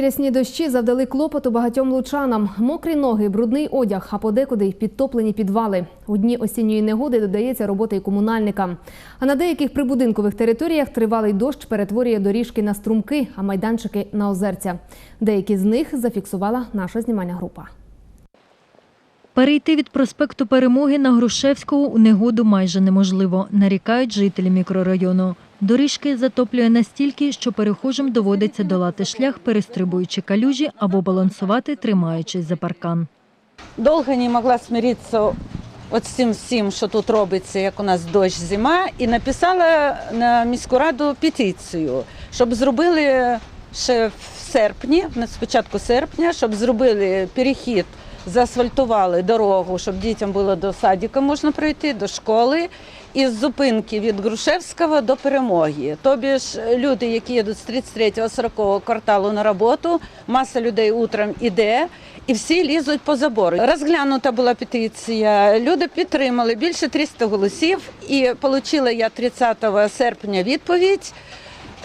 Рясні дощі завдали клопоту багатьом лучанам. Мокрі ноги, брудний одяг, а подекуди й підтоплені підвали. У дні осінньої негоди додається робота і комунальникам. А на деяких прибудинкових територіях тривалий дощ перетворює доріжки на струмки, а майданчики на озерця. Деякі з них зафіксувала наша знімальна група. Перейти від проспекту Перемоги на Грушевського у негоду майже неможливо, нарікають жителі мікрорайону. Доріжки затоплює настільки, що перехожим доводиться долати шлях, перестрибуючи калюжі або балансувати, тримаючись за паркан. Довго не могла смиритися от з цим всім, що тут робиться, як у нас дощ, зима, і написала на міську раду петицію, щоб зробили ще в серпні, на спочатку серпня, щоб зробили перехід, заасфальтували дорогу, щоб дітям було до садика можна пройти, до школи. Із зупинки від Грушевського до перемоги. Тобі ж люди, які їдуть з 33-40 кварталу на роботу, маса людей утром іде, і всі лізуть по забору. Розглянута була петиція. Люди підтримали більше 300 голосів, і отримала я 30 серпня відповідь.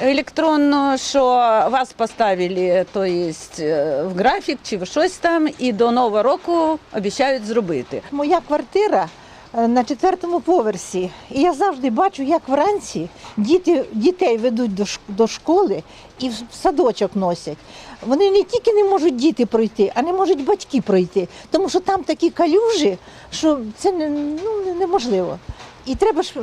Електронно, що вас поставили то есть, е, в графік чи в щось там, і до нового року обіцяють зробити. Моя квартира е, на четвертому поверсі. І я завжди бачу, як вранці діти, дітей ведуть до, школи і в садочок носять. Вони не тільки не можуть діти пройти, а не можуть батьки пройти. Тому що там такі калюжі, що це не, ну, неможливо. І треба ж,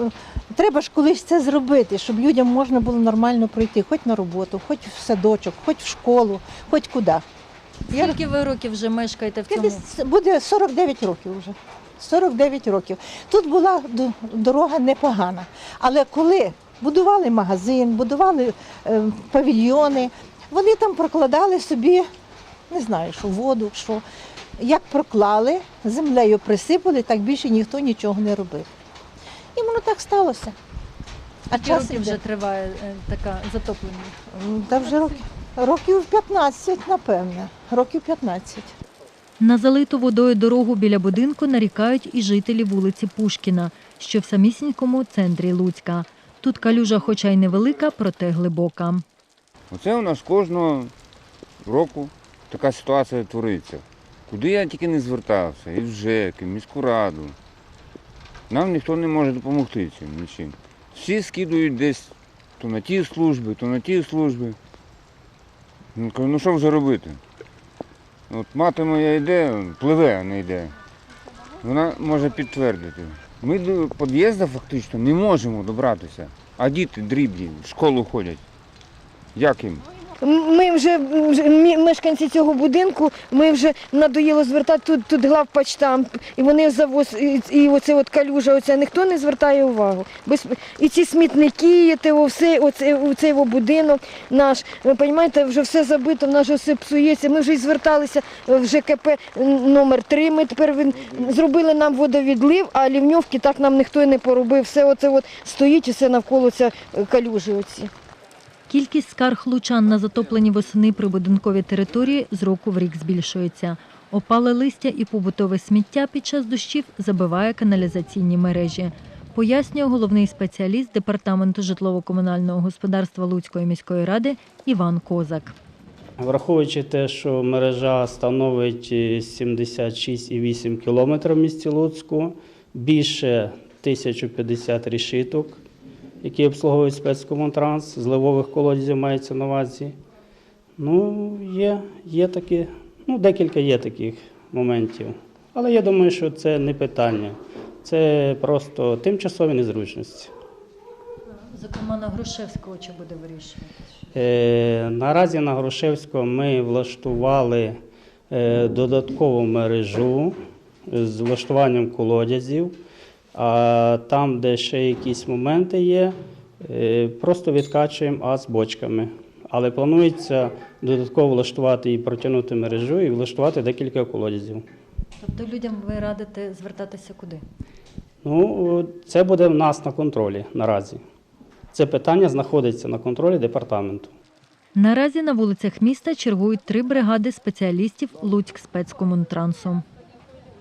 треба ж колись це зробити, щоб людям можна було нормально пройти, хоч на роботу, хоч в садочок, хоч в школу, хоч куди. Скільки ви років вже мешкаєте в цьому? 50 буде 49 років вже. 49 років. Тут була дорога непогана. Але коли будували магазин, будували е, павільйони, вони там прокладали собі, не знаю, що воду, що. Як проклали, землею присипали, так більше ніхто нічого не робив. І воно так сталося. А час років вже триває е, така затоплення? Та вже років, років 15, напевне. Років 15. На залиту водою дорогу біля будинку нарікають і жителі вулиці Пушкіна, що в самісінькому центрі Луцька. Тут калюжа, хоча й невелика, проте глибока. Оце у нас кожного року така ситуація твориться. Куди я тільки не звертався, і в ЖЕК, і в міську раду. Нам ніхто не може допомогти цим нічим. Всі скидують десь то на ті служби, то на ті служби. Ну, ну що вже робити? От мати моя йде, пливе, а не йде. Вона може підтвердити. Ми до під'їзду фактично не можемо добратися, а діти дрібні, в школу ходять. Як їм? Ми вже, мешканці цього будинку, ми вже надоїло звертати тут, тут главпочтам, і вони завоз, і, і оце от калюжа, оце ніхто не звертає увагу. Без, і ці смітники, те, о, все, оце, оцей о будинок наш, ви розумієте, вже все забито, в нас вже все псується. Ми вже й зверталися в ЖКП номер 3 ми тепер він, зробили нам водовідлив, а лівньовки так нам ніхто і не поробив. Все оце от стоїть, і все навколо це е, калюжі оці. Кількість скарг лучан на затоплені восени прибудинкові території з року в рік збільшується. Опале листя і побутове сміття під час дощів забиває каналізаційні мережі. Пояснює головний спеціаліст департаменту житлово-комунального господарства Луцької міської ради Іван Козак. Враховуючи те, що мережа становить е, 76,8 км в місті Луцьку, більше 1050 решіток, які обслуговують спецкомунтранс, зливових колодязів мається на увазі. Ну, є, є такі, ну, декілька є таких моментів. Але я думаю, що це не питання. Це просто тимчасові незручності. Зокрема, на Грушевського чи буде вирішувати? Е, Наразі на Грушевського ми влаштували е, додаткову мережу з влаштуванням колодязів, а там, де ще якісь моменти є, е, просто відкачуємо аз бочками. Але планується додатково влаштувати і протягнути мережу, і влаштувати декілька колодязів. Тобто людям ви радите звертатися куди? Ну, це буде в нас на контролі наразі. Це питання знаходиться на контролі департаменту. Наразі на вулицях міста чергують три бригади спеціалістів Луцьк спецкомунтрансу.